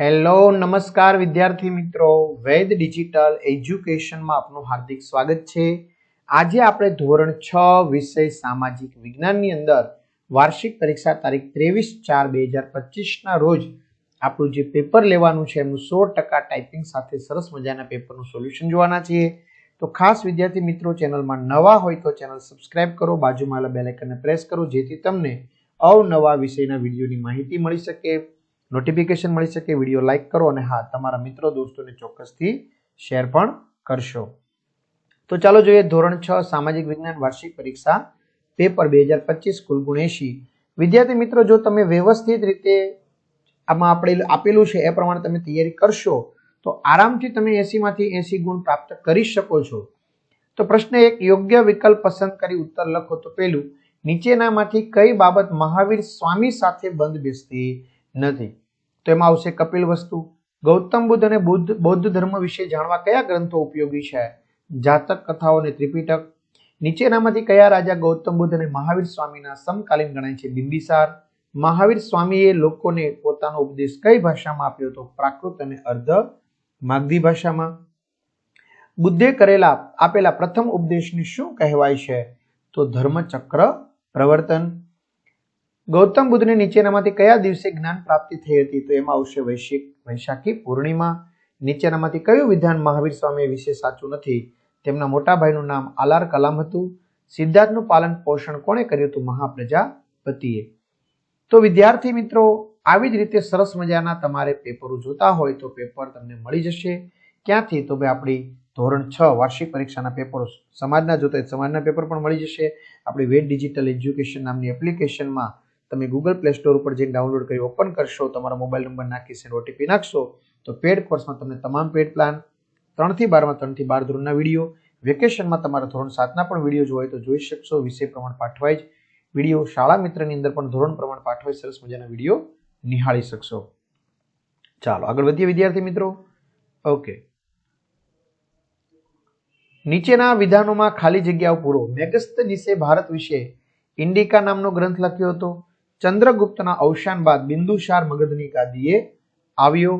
Hello, નમસ્કાર વિદ્યાર્થી મિત્રો. વૈદ ડિજિટલ એજ્યુકેશનમાં આપનું હાર્દિક સ્વાગત છે. આજે આપણે ધોરણ છ વિષય સામાજિક વિજ્ઞાનની અંદર વાર્ષિક પરીક્ષા તારીખ ત્રેવીસ ચાર બે હજાર પચીસના રોજ આપણું જે પેપર લેવાનું છે એમનું સો ટકા ટાઈપિંગ સાથે સરસ મજાના પેપરનું સોલ્યુશન જોવાના છીએ. તો ખાસ વિદ્યાર્થી મિત્રો, ચેનલમાં નવા હોય તો ચેનલ સબસ્ક્રાઇબ કરો, બાજુમાં બેલ આઇકનને પ્રેસ કરો, જેથી તમને અવનવા વિષયના વિડીયોની માહિતી મળી શકે. નોટિફિકેશન મળી શકે, વીડિયો લાઇક કરો અને હા, તમારા મિત્રો, દોસ્તોને ચોક્કસથી શેર પણ કરશો. તો ચાલો જોઈએ ધોરણ છ, સામાજિક વિજ્ઞાન વાર્ષિક પરીક્ષા, પેપર બે હજાર પચીસ, કુલ ગુણ એંશી. વિદ્યાર્થી મિત્રો, જો તમે વ્યવસ્થિત રીતે આમાં આપણે આપેલું છે, એ પ્રમાણે તમે તૈયારી કરશો, તો આરામથી તમે એસીમાંથી એસી ગુણ પ્રાપ્ત કરી શકો છો. તો પ્રશ્ન એક, યોગ્ય વિકલ્પ પસંદ કરી ઉત્તર લખો તો પેલું, નીચેનામાંથી કઈ બાબત મહાવીર સ્વામી સાથે બંધ બેસતી નથી? તો એમાં આવશે કપિલ વસ્તુ. ગૌતમ બુદ્ધ અને બુદ્ધ, બૌદ્ધ ધર્મ વિશે જાણવા કયા ગ્રંથો ઉપયોગી છે? જાતક કથાઓ અને ત્રિપિટક. નીચેનામાંથી કયા રાજા ગૌતમ બુદ્ધ અને મહાવીર સ્વામીના સમકાલીન ગણાય છે? બિંબિસાર. મહાવીર સ્વામીએ લોકોને પોતાનો ઉપદેશ કઈ ભાષામાં આપ્યો હતો? પ્રાકૃત અને અર્ધ માગધી ભાષામાં. બુદ્ધે કરેલા, આપેલા પ્રથમ ઉપદેશને શું કહેવાય છે? તો ધર્મચક્ર પ્રવર્તન. ગૌતમ બુદ્ધને નીચેનામાંથી કયા દિવસે જ્ઞાન પ્રાપ્તિ થઈ હતી તો એમાં આવશે વૈશ્વિક વૈશાખી પૂર્ણિમા. નીચેનામાંથી કયું વિધાન મહાવીર સ્વામી વિશે સાચું નથી? તેમના મોટા ભાઈનું નામ આલાર કલામ હતું. સિદ્ધાર્થનું પાલન પોષણ કોણે કર્યું હતું મહાપ્રજાપતિએ? તો વિદ્યાર્થી મિત્રો, આવી જ રીતે સરસ મજાના તમારે પેપરો જોતા હોય તો પેપર તમને મળી જશે. ક્યાંથી? તો ભાઈ આપણી ધોરણ છ વાર્ષિક પરીક્ષાના પેપરો સમાજના જોતા સમાજના પેપર પણ મળી જશે. આપણી વેટ ડિજિટલ એજ્યુકેશન નામની એપ્લિકેશનમાં તમે ગૂગલ પ્લે સ્ટોર ઉપર જઈને ડાઉનલોડ કરી ઓપન કરશો, તમારા મોબાઈલ નંબર નાખીને ઓટીપી નાખશો, તો પેડ કોર્સમાં તમને તમામ પેડ પ્લાન ત્રણથી બારમાં, ત્રણથી બાર ધોરણના વીડિયો વેકેશનમાં તમારા ધોરણ સાતના પણ વીડિયો જોવાય તો જોઈ શકશો, વિષય પ્રમાણ પાઠવાય જ. વીડિયો શાળા મિત્રની અંદર પણ ધોરણ પ્રમાણ પાઠવાય, સરસ મજાના વીડિયો નિહાળી શકશો. ચાલો, આગળ વધીએ વિદ્યાર્થી મિત્રો. ઓકે નીચેના વિધાનોમાં ખાલી જગ્યાઓ પૂરો. મેગસ્તનીસે ભારત વિશે ઇન્ડિકા નામનો ગ્રંથ લખ્યો હતો. ચંદ્રગુપ્તના અવસાન બાદ બિંદુસાર મગધની ગાદીએ આવ્યો.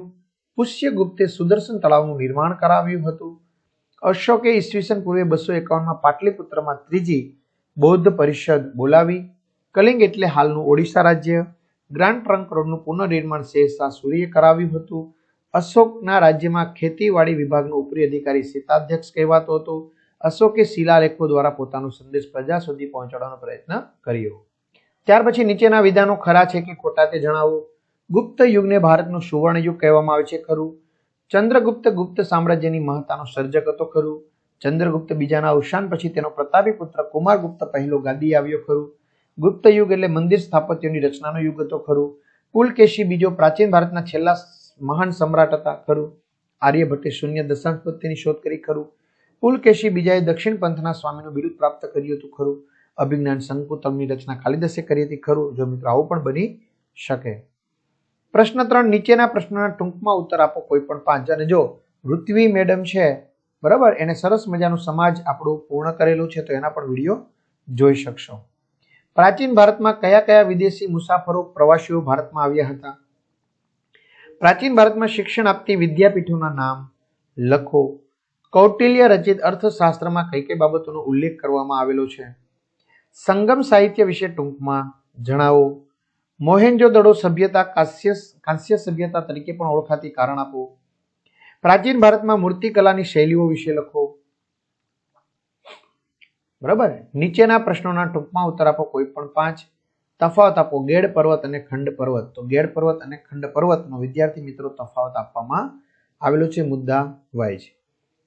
પુષ્યગુપ્તે સુદર્શન તળાવનું નિર્માણ કરાવ્યું હતું. અશોકે ઈસવીસન પૂર્વે બસો એકાવનમાં પાટલીપુત્રમાં ત્રીજી બૌદ્ધ પરિષદ બોલાવી. કલિંગ એટલે હાલનું ઓડિશા રાજ્ય. ગ્રાન્ડ ટ્રંક રોડનું પુનઃનિર્માણ શેરશાહ સૂર્યે કરાવ્યું હતું. અશોકના રાજ્યમાં ખેતીવાડી વિભાગનો ઉપરી અધિકારી શીતાધ્યક્ષ કહેવાતો હતો. અશોકે શિલાલેખો દ્વારા પોતાનો સંદેશ પ્રજા સુધી પહોંચાડવાનો પ્રયત્ન કર્યો. ત્યાર પછી નીચેના વિધાનો ખરા છે કે ખોટા તે જણાવો. ગુપ્ત યુગને ભારતનું સુવર્ણ યુગ કહેવામાં આવે છે ખરું. ચંદ્રગુપ્ત ગુપ્ત સામ્રાજ્યની મહત્તાનો સર્જક હતો ખરું. ચંદ્રગુપ્ત બીજાના અવસાન પછી તેનો પ્રતાપી પુત્ર કુમારગુપ્ત પહેલો ગાદી આવ્યો ખરું. ગુપ્ત યુગ એટલે મંદિર સ્થાપત્યોની રચનાનો યુગ હતો ખરું. પુલકેશી બીજો પ્રાચીન ભારતના છેલ્લા મહાન સમ્રાટ હતા ખરું. આર્યભટ્ટે શૂન્ય દશાંશ પદ્ધતિની શોધ કરી ખરું. પુલકેશી બીજાએ દક્ષિણ પંથના સ્વામીનું બિરુદ પ્રાપ્ત કર્યું હતું ખરું. અભિજ્ઞાન સંકુતમની રચના કાલિદાસે કરી હતી. ખરું, જો મિત્રો આવું પણ બની શકે. પ્રશ્ન ત્રણ, નીચેના પ્રશ્નોના ટૂંકમાં ઉત્તર આપો કોઈ પણ પાંચ. અને જો પૃથ્વી મેડમ છે, બરાબર, એને સરસ મજાનું સમાજ આપણું પૂર્ણ કરેલું છે, તો એના પણ વીડિયો જોઈ શકશો. પ્રાચીન ભારતમાં કયા કયા વિદેશી મુસાફરો પ્રવાસીઓ ભારતમાં આવ્યા હતા? પ્રાચીન ભારતમાં શિક્ષણ આપતી વિદ્યાપીઠોના નામ લખો. કૌટિલ્ય રચિત અર્થશાસ્ત્રમાં કઈ કઈ બાબતોનો ઉલ્લેખ કરવામાં આવેલો છે? સંગમ સાહિત્ય વિશે ટૂંકમાં જણાવો. મોહેન્જો-દડો સભ્યતા કાંસ્ય કાંસ્ય સભ્યતા તરીકે પણ ઓળખાતી કારણ આપો. પ્રાચીન ભારતમાં મૂર્તિકલાની શૈલીઓ વિશે લખો. બરાબર? નીચેના પ્રશ્નોના ટૂંકમાં ઉત્તર આપો કોઈ પણ પાંચ. તફાવત આપો ગેડ પર્વત અને ખંડ પર્વત. તો ગેડ પર્વત અને ખંડ પર્વતનો વિદ્યાર્થી મિત્રો તફાવત આપવામાં આવેલો છે મુદ્દા વાઇઝ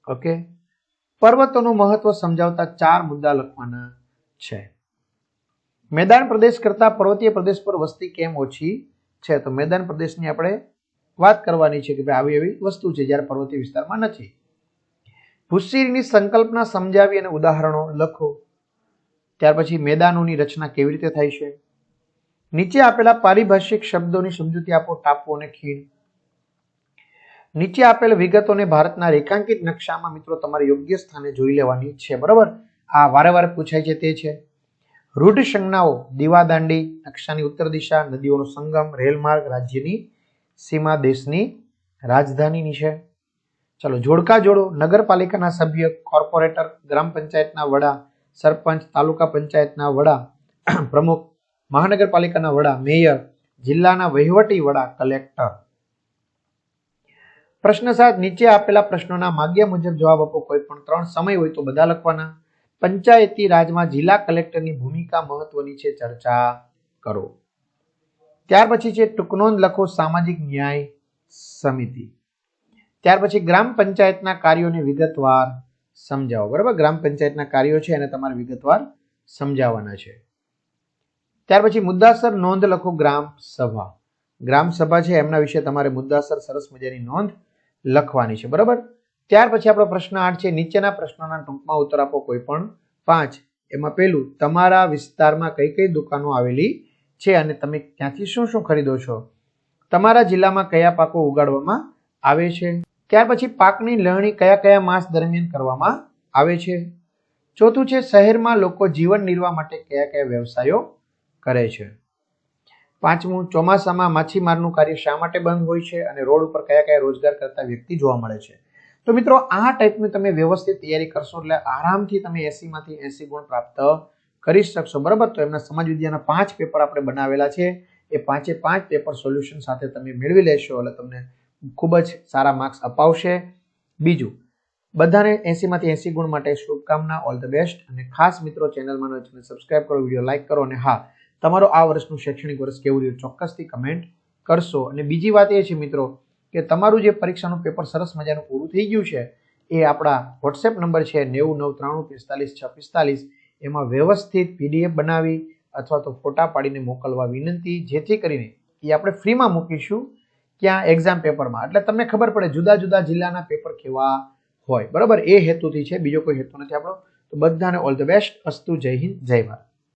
ઓકે? પર્વતોનું મહત્વ સમજાવતા ચાર મુદ્દા લખવાના છે. મેદાન પ્રદેશ કરતા પર્વતીય પ્રદેશ પર વસ્તી કેમ ઓછી છે? તો મેદાન પ્રદેશની આપણે વાત કરવાની છે કે ભાઈ આવી એવી વસ્તુ છે જ્યારે પર્વતીય વિસ્તારમાં નથી. ભૂસીની સંકલ્પના સમજાવી અને ઉદાહરણો લખો. ત્યાર પછી મેદાનોની રચના કેવી રીતે થાય છે? નીચે આપેલા પારિભાષિક શબ્દોની સમજૂતી આપો, ટાપુ અને ખીણ. નીચે આપેલ વિગતોને ભારતના રેખાંકિત નકશામાં મિત્રો તમારે યોગ્ય સ્થાને જોઈ લેવાની છે, બરાબર? આ વારે વારે પૂછાય છે તે છે. રૂઢ સંજ્ઞાઓ દીવાદાંડી, નકશાની ઉત્તર દિશા, નદીઓનો સંગમ, રેલમાર્ગ, રાજ્યની સીમા, દેશની રાજધાનીની છે. ચલો, જોડકા જોડો. નગરપાલિકાના સભ્ય, કોર્પોરેટર, ગ્રામ પંચાયતના વડા, સરપંચ, તાલુકા પંચાયતના વડા, પ્રમુખ, મહાનગરપાલિકાના વડા, મેયર, જિલ્લાના વહીવટી વડા, કલેક્ટર. પ્રશ્ન સાત નીચે આપેલા પ્રશ્નોના માગ્યા મુજબ જવાબ આપો. કોઈ પણ ત્રણ સમય હોય તો બધા લખવાના. પંચાયતી રાજમાં જિલ્લા કલેક્ટરની ભૂમિકા મહત્વની છે, ચર્ચા કરો. ત્યાર પછી છે ટૂંકનોંધ લખો સામાજિક ન્યાય સમિતિ. ત્યાર પછી ગ્રામ પંચાયતના કાર્યોને વિગતવાર સમજાવો. બરાબર? ગ્રામ પંચાયતના કાર્યો છે એને તમારે વિગતવાર સમજાવવાના છે. ત્યાર પછી મુદ્દાસર નોંધ લખો ગ્રામ સભા. ગ્રામ સભા છે, એમના વિશે તમારે મુદ્દાસર સરસ મજાની નોંધ લખવાની છે. બરાબર? ત્યાર પછી આપણો પ્રશ્ન આઠ છે, નીચેના પ્રશ્નોના ટૂંકમાં ઉત્તર આપો કોઈ પણ પાંચ. એમાં પહેલું, તમારા વિસ્તારમાં કઈ કઈ દુકાનો આવેલી છે અને તમે ત્યાંથી શું શું ખરીદો છો? તમારા જિલ્લામાં કયા પાકો ઉગાડવામાં આવે છે? ત્યાર પછી પાકની લણણી કયા કયા માસ દરમિયાન કરવામાં આવે છે? ચોથું છે, શહેરમાં લોકો જીવન નિર્વાહ માટે કયા કયા વ્યવસાયો કરે છે? પાંચમું, ચોમાસામાં માછીમારનું કાર્ય શા માટે બંધ હોય છે અને રોડ ઉપર કયા કયા રોજગાર કરતા વ્યક્તિ જોવા મળે છે? તો મિત્રો, આ ટાઈપની તમે વ્યવસ્થિત તૈયારી કરશો એટલે આરામથી તમે એસીમાંથી એસી ગુણ પ્રાપ્ત કરી શકશો. બરાબર? તો એમના સમાજ વિદ્યાના પાંચ પેપર આપણે બનાવેલા છે. એ પાંચે પાંચ પેપર સોલ્યુશન સાથે તમે મેળવી લેશો એટલે તમને ખૂબ જ સારા માર્ક્સ અપાવશે. બીજું, બધાને એસીમાંથી એસી ગુણ માટે શુભકામના ઓલ ધ બેસ્ટ અને ખાસ મિત્રો ચેનલમાં નવા ચેનલ સબસ્ક્રાઇબ કરો વીડિયો લાઇક કરો. અને હા, તમારો આ વર્ષનું શૈક્ષણિક વર્ષ કેવું રહ્યું ચોક્કસથી કમેન્ટ કરશો. અને બીજી વાત એ છે મિત્રો કે તમારું જે પરીક્ષાનું પેપર સરસ મજાનું પૂરું થઈ ગયું છે, એ આપણા વોટ્સએપ નંબર છે નેવું નવ ત્રાણું પિસ્તાલીસ છ પિસ્તાલીસ. એમાં વ્યવસ્થિત પીડીએફ બનાવી અથવા તો ફોટા પાડીને મોકલવા વિનંતી, જેથી કરીને એ આપણે ફ્રીમાં મૂકીશું ક્યાં એક્ઝામ પેપરમાં. એટલે તમને ખબર પડે, જુદા જુદા જિલ્લાના પેપર કેવા હોય. બરાબર? એ હેતુથી છે, બીજો કોઈ હેતુ નથી આપણો. તો બધાને ઓલ ધ બેસ્ટ અસ્તુ, જય હિન્દ, જય ભારત.